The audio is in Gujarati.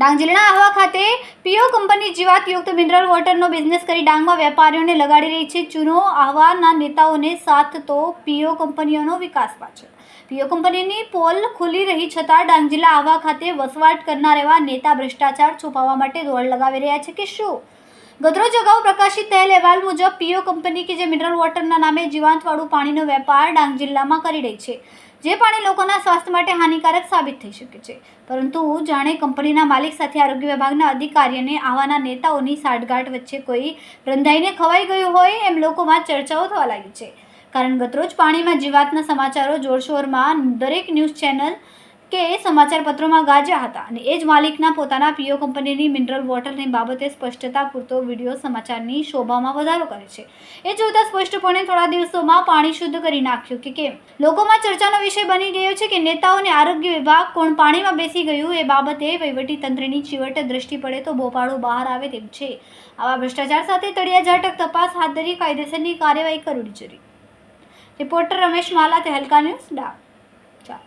ડાંગ જિલ્લાના આહવા ખાતે પીઓ કંપની જીવાતયુક્ત મિનરલ વોટરનો બિઝનેસ કરી ડાંગમાં વેપારીઓને લગાડી રહી છે. ચૂનો આહવાના નેતાઓને સાથ તો પીઓ કંપનીઓનો વિકાસ પાછળ. પીઓ કંપનીની પોલ ખુલી રહી છતાં ડાંગ જિલ્લા આહવા ખાતે વસવાટ કરનાર એવા નેતા ભ્રષ્ટાચાર છુપાવવા માટે દોડ લગાવી રહ્યા છે કે શું? ગતરોજ અગાઉ પ્રકાશિત થયેલ અહેવાલ મુજબ, પીઓ કંપની કે જે મિનરલ વોટરના નામે જીવાંતવાળું પાણીનો વેપાર ડાંગ જિલ્લામાં કરી રહી છે, જે પાણી લોકોના સ્વાસ્થ્ય માટે હાનિકારક સાબિત થઈ શકે છે. પરંતુ જાણે કંપનીના માલિક સાથે આરોગ્ય વિભાગના અધિકારીઓને આવાના નેતાઓની સાઠગાંઠ વચ્ચે કોઈ રંધાઈને ખવાઈ ગયું હોય એમ લોકોમાં ચર્ચાઓ થવા લાગી છે. કારણ ગતરોજ પાણીમાં જીવાતના સમાચારો જોરશોરમાં દરેક ન્યૂઝ ચેનલ કે સમાચાર પત્રોમાં ગાજ્યા હતા અને એ જ માલિકના પોતાના પીઓ કંપનીની મિનરલ વોટરની બાબતે સ્પષ્ટતા પૂરતો વીડિયો સમાચારની શોભામાં વધારો કરે છે. એ જોતાં સ્પષ્ટપણે થોડા દિવસોમાં પાણી શુદ્ધ કરી નાખ્યું કે કેમ? લોકોમાં ચર્ચાનો વિષય બની ગયો છે કે નેતાઓને આરોગ્ય વિભાગ કોણ પાણીમાં બેસી ગયું એ બાબતે તંત્રની ચીવટ દ્રષ્ટિ પડે તો ભોપાળો બહાર આવે તેમ છે. આવા ભ્રષ્ટાચાર સાથે તળિયા ઝાટક તપાસ હાથ ધરી કાયદેસરની કાર્યવાહી કરવી જરૂરી રિપોર્ટર રમેશ માલા, તહેલકા ન્યૂઝ ચાલો.